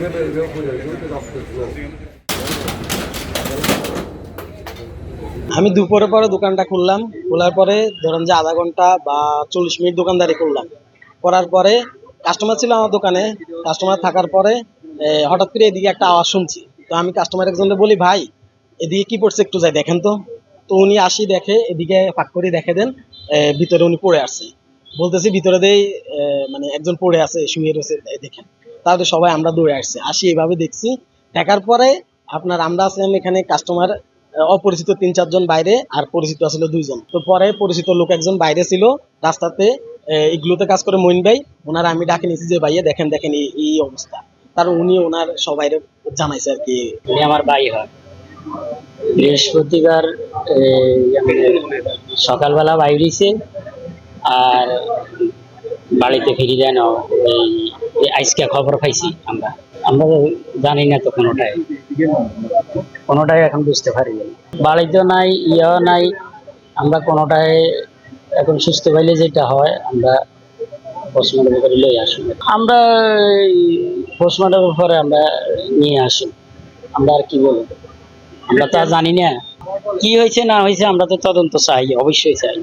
আমি দুপুরে পরে দোকানটা খুললাম, খোলার পরে ধরেন যে আধা ঘণ্টা বা চল্লিশ মিনিট দোকানদারি করলাম। করার পরে কাস্টমার ছিল আমার দোকানে কাস্টমার থাকার পরে হঠাৎ করে এদিকে একটা আওয়াজ শুনছি। তো আমি কাস্টমার একজনকে বলি, ভাই, এদিকে কি পড়ছে একটু যাই, দেখেন তো। তো উনি আসি, দেখে এদিকে ফাঁক করে দেখে দেন ভিতরে উনি পড়ে আসছে বলতেছি, ভিতরে দেই মানে একজন পড়ে আছে, শুয়ে রয়েছে, দেখেন। তাহলে সবাই আমরা দৌড়ে আসছি। আসি এইভাবে দেখছি। দেখার পরে আপনার আমরা আছেন এখানে কাস্টমার অপরিচিত তিন চারজন বাইরে আর পরিচিত আসলে দুইজন। তো পরে পরিচিত লোক একজন বাইরে ছিল রাস্তাতে এগুলোতে কাজ করে মইন ভাই। ওনারা আমি ডাকে নিয়েছি যে, ভাইয়া, দেখেন দেখেন, এই- অবস্থা। কারণ উনি ওনার সবাই জানাইছে আর কি উনি আমার ভাই হয়। বৃহস্পতিবার সকালবেলা বাইরেছে আর বাড়িতে ফিরে যায় না এই এই আজকে খবর পাইছি আমরা। আমরা জানি না তো কোনোটাই। কোনোটাই এখন বুঝতে পারি না বাড়িতেও নাই ইয়েও নাই, আমরা কোনোটাই এখন সুস্থ পাইলে যেটা হয়, আমরা পোস্টমর্টম করে লই আসি। আমরা পোস্টমর্টম পরে আমরা নিয়ে আসি। আমরা আর কি বলব? আমরা তো জানি না। কি হয়েছে না হয়েছে আমরা তো তদন্ত চাই, অবশ্যই চাই।